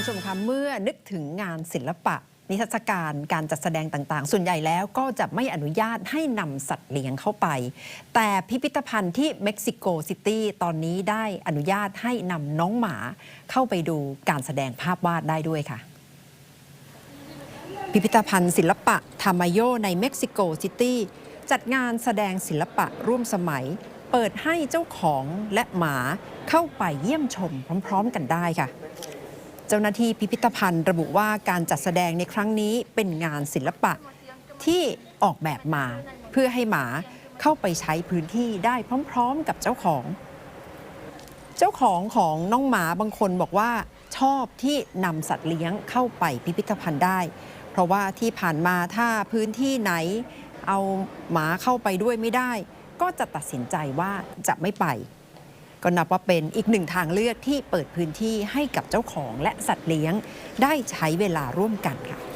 ผู้ชมคะเมื่อนึกถึงงานศิลปะ นิทรรศการการจัดแสดงต่างๆ ส่วนใหญ่แล้วก็จะไม่อนุญาตให้นำสัตว์เลี้ยงเข้าไป แต่พิพิธภัณฑ์ที่เม็กซิโกซิตี้ตอนนี้ได้อนุญาตให้นำน้องหมาเข้าไปดูการแสดงภาพวาดได้ด้วยค่ะพิพิธภัณฑ์ศิลปะทามาโยในเม็กซิโกซิตี้จัดงานแสดงศิลปะร่วมสมัย เปิดให้เจ้าของและหมาเข้าไปเยี่ยมชมพร้อม ๆ กันได้ค่ะ เจ้าหน้าที่พิพิธภัณฑ์ระบุว่าการจัดแสดงในครั้งนี้เป็นงานศิลปะที่ออกแบบมา เพื่อให้หมาเข้าไปใช้พื้นที่ได้พร้อมๆกับเจ้าของ เจ้าของของน้องหมาบางคนบอกว่าชอบที่นำสัตว์เลี้ยงเข้าไปพิพิธภัณฑ์ได้ เพราะว่าที่ผ่านมาถ้าพื้นที่ไหนเอาหมาเข้าไปด้วยไม่ได้ ก็จะตัดสินใจว่าจะไม่ไป ก็นับว่าเป็นอีกหนึ่งทางเลือกที่เปิดพื้นที่ให้กับเจ้าของและสัตว์เลี้ยง ได้ใช้เวลาร่วมกันค่ะ